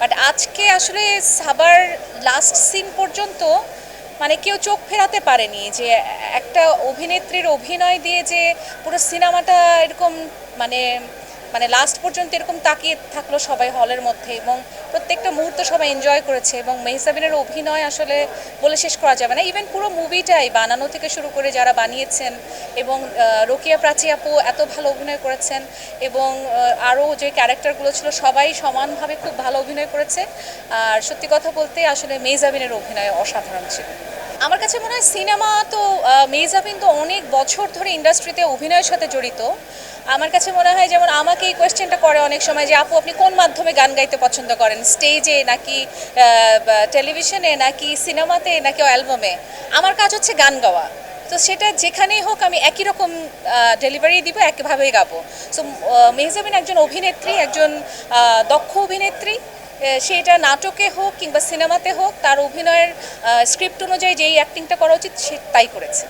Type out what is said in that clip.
But আজকে আসলে সাবার লাস্ট সিন পর্যন্ত মানে কেউ চোখ ফেরাতে পারেনি যে একটা অভিনেত্রীর অভিনয় দিয়ে যে পুরো সিনেমাটা এরকম মানে মানে লাস্ট পর্যন্ত এরকম তাকিয়ে থাকল সবাই হলের মধ্যে এবং প্রত্যেকটা মুহূর্ত সবাই এনজয় করেছে এবং মেহসাবিনের অভিনয় আসলে বলে শেষ করা যাবে না। ইভেন পুরো মুভিটাই বানানো থেকে শুরু করে যারা বানিয়েছেন এবং রোকিয়া প্রাচী আপু এত ভালো অভিনয় করেছেন এবং আরও যে ক্যারেক্টারগুলো ছিল সবাই সমানভাবে খুব ভালো অভিনয় করেছে। আর সত্যি কথা বলতে আসলে মেহজাবিনের অভিনয় অসাধারণ ছিল। আমার কাছে মনে হয় সিনেমা তো মেহজাবিন তো অনেক বছর ধরে ইন্ডাস্ট্রিতে অভিনয়ের সাথে জড়িত। আমার কাছে মনে হয় যেমন আমাকে এই কোয়েশ্চেনটা করে অনেক সময় যে, আপু, আপনি কোন মাধ্যমে গান গাইতে পছন্দ করেন? স্টেজে নাকি টেলিভিশনে নাকি সিনেমাতে নাকি অ্যালবামে আমার কাজ হচ্ছে গান গাওয়া। তো সেটা যেখানেই হোক আমি একই রকম ডেলিভারি দিব একইভাবেই গাবো। সো মেহজাবিন একজন অভিনেত্রী, একজন দক্ষ অভিনেত্রী। সেটা নাটকে হোক কিংবা সিনেমাতে হোক, তার অভিনয়ের স্ক্রিপ্ট অনুযায়ী যেই অ্যাক্টিংটা করা উচিত, সে তাই করেছে।